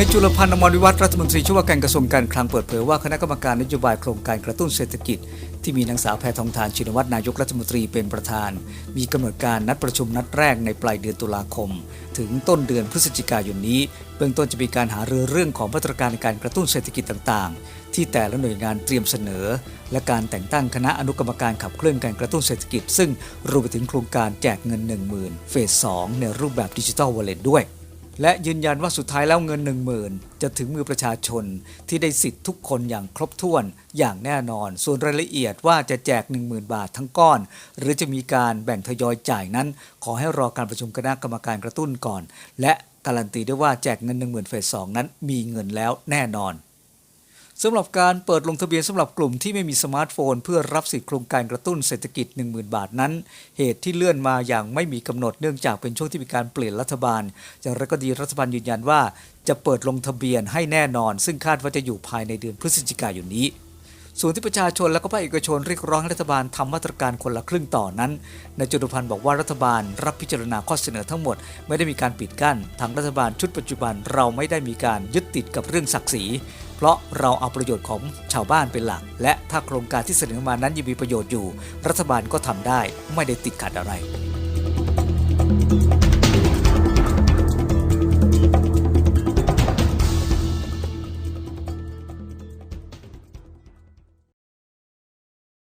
ในจุลพันธ์อมรวิวัฒรัฐมนตรีช่วยว่าการกระทรวงการคลังเปิดเผยว่าคณะกรรมการนโยบายโครงการกระตุ้นเศรษฐกิจ ที่มีนางสาวแพทองทานชินวัตรนายกรัฐมนตรีเป็นประธาน มีกำหนดการนัดประชุมนัดแรกในปลายเดือนตุลาคม ถึงต้นเดือนพฤศจิกายนนี้ เบื้องต้นจะมีการหารือเรื่องของมาตรการในการกระตุ้นเศรษฐกิจต่างๆ ที่แต่ละหน่วยงานเตรียมเสนอ และการแต่งตั้งคณะอนุกรรมการขับเคลื่อนการกระตุ้นเศรษฐกิจ ซึ่งรวมไปถึงโครงการแจกเงิน 1 0,000เฟส2ในรูปแบบดิจิทัลวอลเล็ตด้วย และยืนยันว่าสุดท้ายแล้วเงิน 1 0,000จะถึงมือประชาชนที่ได้สิทธิ์ทุกคนอย่างครบถ้วนอย่างแน่นอน ส่วนรายละเอียดว่าจะแจก 10,000 บาททั้งก้อน หรือจะมีการแบ่งทยอยจ่ายนั้น ขอให้รอการประชุมคณะกรรมการกระตุ้นก่อน และการันตีได้ว่าแจกเงิน 10,000เฟสองนั้นมีเงินแล้วแน่นอน สำหรับการเปิดลงทะเบียนสำหรับกลุ่มที่ไม่มีสมาร์ทโฟน เพื่อรับสิทธิโครงการกระตุ้นเศรษฐกิจ 10,000 บาทนั้น เหตุที่เลื่อนมาอย่างไม่มีกำหนดเนื่องจากเป็นช่วงที่มีการเปลี่ยนรัฐบาลอย่างไรก็ดีรัฐบาลยืนยันว่า จะเปิดลงทะเบียนให้แน่นอน ซึ่งคาดว่าจะอยู่ภายในเดือนพฤศจิกายนนี้ส่วนที่ประชาชนและก็ภาคเอกชนเรียกร้องให้รัฐบาลทำมาตรการคนละครึ่งต่อนั้นนายจุลพันธ์บอกว่ารัฐบาลรับพิจารณาข้อเสนอทั้งหมด ไม่ได้มีการปิดกั้นทางรัฐบาลชุดปัจจุบันเราไม่ได้มีการยึดติดกับเรื่องศักดิ์ศรี เพราะเราเอาประโยชน์ของชาวบ้านเป็นหลัก และถ้าโครงการที่เสนอมานั้นยังมีประโยชน์อยู่ รัฐบาลก็ทำได้ไม่ได้ติดขัดอะไร